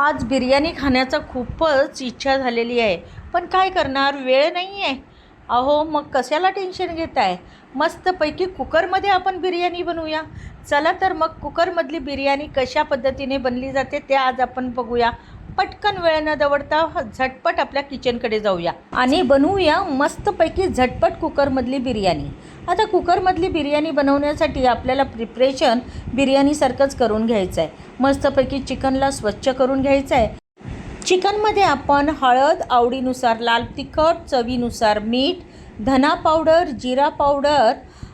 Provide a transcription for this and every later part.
आज बिर्याणी खाण्याचा खूपच इच्छा झालेली आहे. पण काय करणार? वेळ नाही आहे अहो मग कशाला टेन्शन घेत आहे मस्तपैकी कुकरमध्ये आपण बिर्याणी बनवूया. चला तर मग कुकरमधली बिर्याणी कशा पद्धतीने बनली जाते ते आज आपण बघूया. पटकन वेळ न दवडता झटपट आपल्या किचनकडे जाऊया. आणि बनवूया मस्तपैकी झटपट कुकरमधली बिर्याणी. आता कुकरमधली बिर्याणी बनवण्यासाठी आपल्याला प्रिपरेशन बिर्याणीसारखंच करून घ्यायचं आहे मस्तपैकी चिकनला स्वच्छ करून घ्यायचं आहे चिकनमध्ये आपण हळद आवडीनुसार लाल तिखट चवीनुसार मीठ धना पावडर जिरा पावडर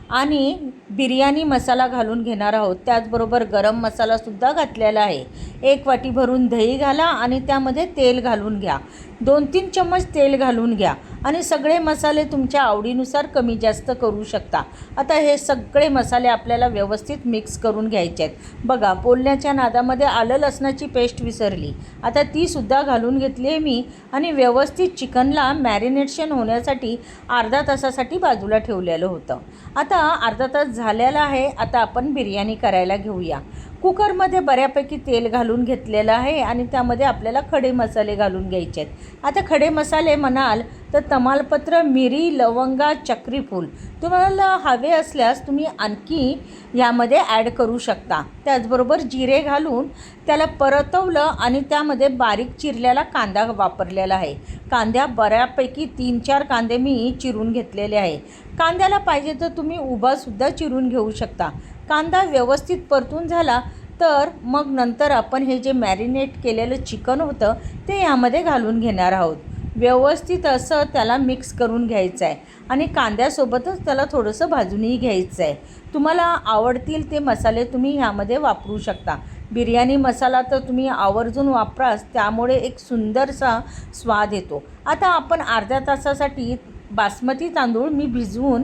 आणि बिर्याणी मसाला घालून घेणार आहोत. त्याचबरोबर गरम मसालासुद्धा घातलेला आहे. एक वाटी भरून दही घाला आणि त्यामध्ये तेल घालून घ्या. दोन तीन चम्मच तेल घालून घ्या आणि सगळे मसाले तुमच्या आवडीनुसार कमी जास्त करू शकता. आता हे सगळे मसाले आपल्याला व्यवस्थित मिक्स करून घ्यायचे आहेत. बघा बोलण्याच्या नादामध्ये आलं लसणाची पेस्ट विसरली. आता तीसुद्धा घालून घेतली आहे मी आणि व्यवस्थित चिकनला मॅरिनेशन होण्यासाठी अर्धा तासासाठी बाजूला ठेवलेलं होतं. आता अर्धा तास झालेला आहे. आता आपण बिर्याणी करायला घेऊया. कुकरमध्ये बऱ्यापैकी तेल घालून घेतलेलं आहे आणि त्यामध्ये आपल्याला खडे मसाले घालून घ्यायचे आहेत. आता खडे मसाले म्हणाल तर तमालपत्र मिरी लवंगा चक्रीफूल. तुम्हाला हवे असल्यास तुम्ही आणखी यामध्ये ॲड करू शकता. त्याचबरोबर जिरे घालून त्याला परतवलं आणि त्यामध्ये बारीक चिरलेला कांदा वापरलेला आहे. कांद्या बऱ्यापैकी तीन चार कांदे मी चिरून घेतलेले आहे. कांद्याला पाहिजे तर तुम्ही उभासुद्धा चिरून घेऊ शकता. कांदा व्यवस्थित परतून झाला तर मग नंतर आपण हे जे मॅरिनेट केलेलं चिकन होतं ते यामध्ये घालून घेणार आहोत. व्यवस्थित असं त्याला मिक्स करून घ्यायचं आहे आणि कांद्यासोबतच त्याला थोडंसं भाजूनही घ्यायचं आहे तुम्हाला आवडतील ते मसाले तुम्ही ह्यामध्ये वापरू शकता. बिर्याणी मसाला तर तुम्ही आवर्जून वापराच त्यामुळे एक सुंदरसा स्वाद येतो. आता आपण अर्ध्या तासासाठी बासमती तांदूळ मी भिजवून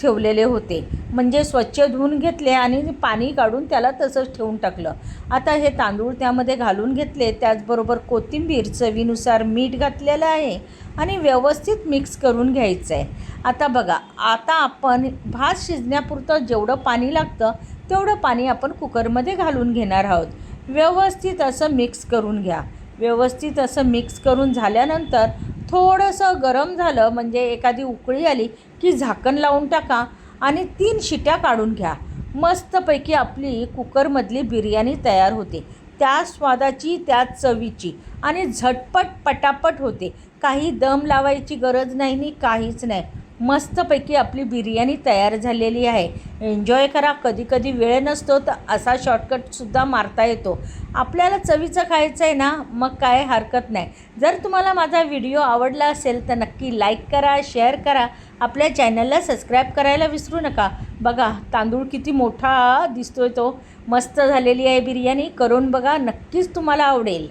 ठेवलेले होते. म्हणजे स्वच्छ धुवून घेतले आणि पाणी काढून त्याला तसंच ठेवून टाकलं. आता हे तांदूळ त्यामध्ये घालून घेतले. त्याचबरोबर कोथिंबीर चवीनुसार मीठ घातलेलं आहे आणि व्यवस्थित मिक्स करून घ्यायचं आहे. आता बघा आता आपण भात शिजण्यापुरतं जेवढं पाणी लागतं तेवढं पाणी आपण कुकरमध्ये घालून घेणार आहोत. व्यवस्थित असं मिक्स करून घ्या. व्यवस्थित असं मिक्स करून झाल्यानंतर थोडंसं गरम झालं म्हणजे एखादी उकळी आली की झाकण लावून टाका आणि तीन शिट्या काढून घ्या. मस्तपैकी आपली कुकरमधली बिर्याणी तयार होते. त्या स्वादाची त्या चवीची आणि झटपट पटापट होते. काही दम लावायची गरज नाही आणि काहीच नाही. मस्तपैकी आपली बिर्याणी तयार झालेली आहे. एन्जॉय करा. कधी कधी वेळ नसतो तर असा शॉर्टकटसुद्धा मारता येतो. आपल्याला चवीचं खायचं आहे ना मग काय हरकत नाही. जर तुम्हाला माझा व्हिडिओ आवडला असेल तर नक्की लाईक करा शेअर करा. आपल्या चॅनलला सबस्क्राईब करायला विसरू नका. बघा तांदूळ किती मोठा दिसतोय तो. मस्त झालेली आहे बिर्याणी. करून बघा. नक्कीच तुम्हाला आवडेल.